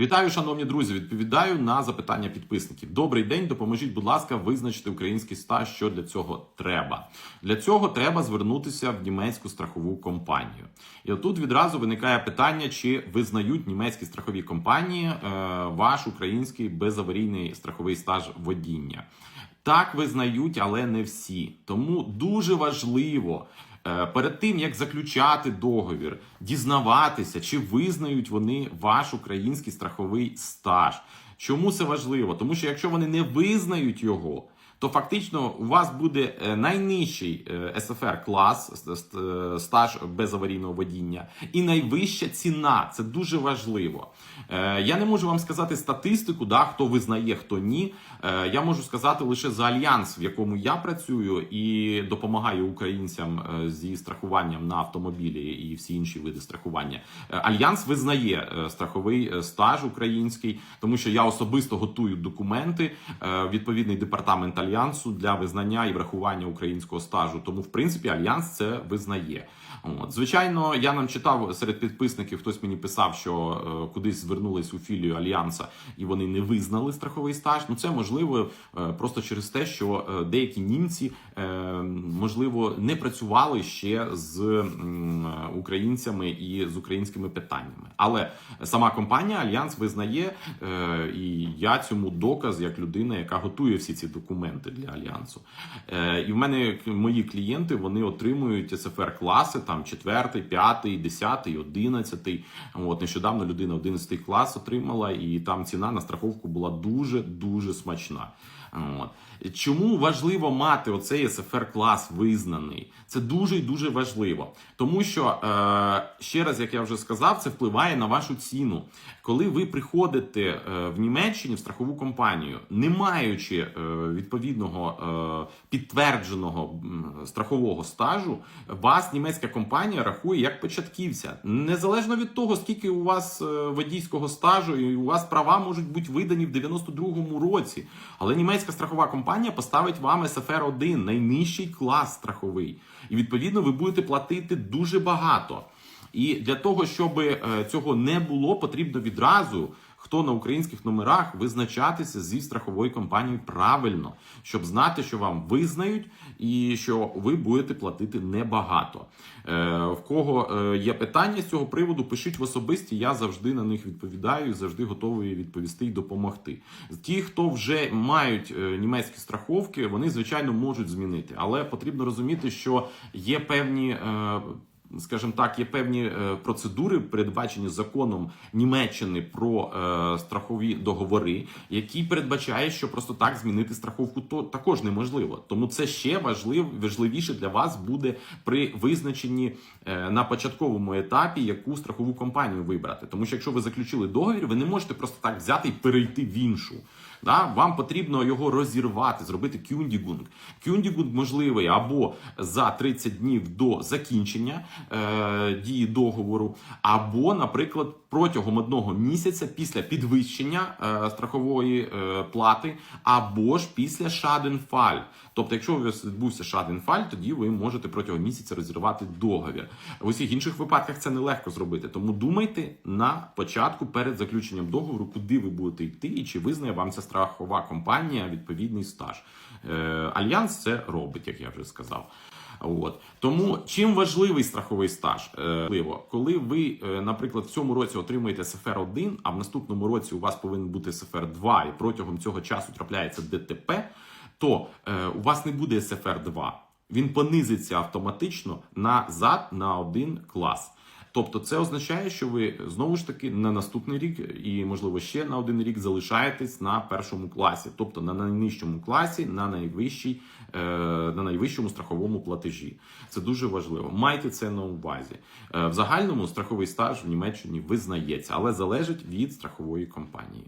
Вітаю, шановні друзі. Відповідаю на запитання підписників. Добрий день. Допоможіть, будь ласка, визначити український стаж. Що для цього треба? Для цього треба звернутися в німецьку страхову компанію. І отут відразу виникає питання, чи визнають німецькі страхові компанії е, ваш український безаварійний страховий стаж водіння. Так визнають, але не всі. Тому дуже важливо. Е, Перед тим як заключати договір, дізнаватися, чи визнають вони ваш український страховий стаж. Чому це важливо? Тому що якщо вони не визнають його, то фактично у вас буде е, найнижчий е, СФР клас е, стаж безаварійного водіння і найвища ціна. Це дуже важливо. Я не можу вам сказати статистику, да, хто визнає, хто ні. Я можу сказати лише за альянс, в якому я працюю і допомагаю українцям зі страхуванням на автомобілі і всі інші види страхування. Альянс визнає страховий стаж український, тому що я особисто готую документи відповідний департамент альянсу для визнання і врахування українського стажу. Тому, в принципі, альянс це визнає. От звичайно, я нам читав серед підписників. Хтось мені писав, що е, кудись звернулись у філію альянса і вони не визнали страховий стаж. Ну це можливо е, просто через те, що е, деякі німці е, можливо не працювали ще з е, українцями і з українськими питаннями. Але сама компанія Альянс визнає, е, і я цьому доказ як людина, яка готує всі ці документи для альянсу. Е, І в мене мої клієнти вони отримують СФР класи, там 4, 5, 10, 11. От нещодавно людина 11 клас отримала, і там ціна на страховку була дуже дуже смачна. Чому важливо мати оцей СФР клас визнаний? Це дуже і дуже важливо, тому що е, ще раз, як я вже сказав, це впливає на вашу ціну. Коли ви приходите е, в Німеччині в страхову компанію, не маючи е, відповідного підтвердженого страхового стажу, вас німецька компанія рахує як початківця, незалежно від того, скільки у вас водійського стажу, і у вас права можуть бути видані в 92-му році. Але німецька страхова компанія поставить вам СФР 1 найнижчий клас страховий, і відповідно ви будете платити дуже багато. І для того, щоб е, цього не було, потрібно відразу. Хто на українських номерах визначатися зі страховою компанією правильно, щоб знати, що вам визнають і що ви будете платити небагато. Е, в кого е, є питання з цього приводу, пишіть в особисті. Я завжди на них відповідаю завжди готовий відповісти і допомогти. Ті, хто вже мають е, німецькі страховки, вони звичайно можуть змінити, але потрібно розуміти, що є певні. Скажімо так, є певні е, процедури, передбачені законом Німеччини про е, страхові договори, які передбачають, що просто так змінити страховку то також неможливо. Тому це ще важлив, важливіше для вас буде при визначенні е, на початковому етапі, яку страхову компанію вибрати. Тому що якщо ви заключили договір, ви не можете просто так взяти і перейти в іншу. Да? Вам потрібно його розірвати, зробити кюндігунг. Кюндігунг можливий або за 30 днів до закінчення е, дії договору, або, наприклад, протягом одного місяця після підвищення е, страхової е, плати, або ж після шаденфаль. Тобто, якщо у вас відбувся шаденфаль, тоді ви можете протягом місяця розірвати договір. В усіх інших випадках це нелегко зробити. Тому думайте на початку перед заключенням договору, куди ви будете йти, і чи визнає вам ця страхова компанія відповідний стаж. Е, Альянс це робить, як я вже сказав. От тому чим важливий страховий стаж? Е, важливо, коли ви, е, наприклад, в цьому році отримуєте СФР 1 а в наступному році у вас повинен бути СФР 2 і протягом цього часу трапляється ДТП, то е, у вас не буде СФР 2 Він понизиться автоматично назад на один клас. Тобто, це означає, що ви знову ж таки на наступний рік і можливо ще на один рік залишаєтесь на першому класі, тобто на найнижчому класі, на найвищій, е, на найвищому страховому платежі. Це дуже важливо. Майте це на увазі. Е, в загальному страховий стаж в Німеччині визнається, але залежить від страхової компанії.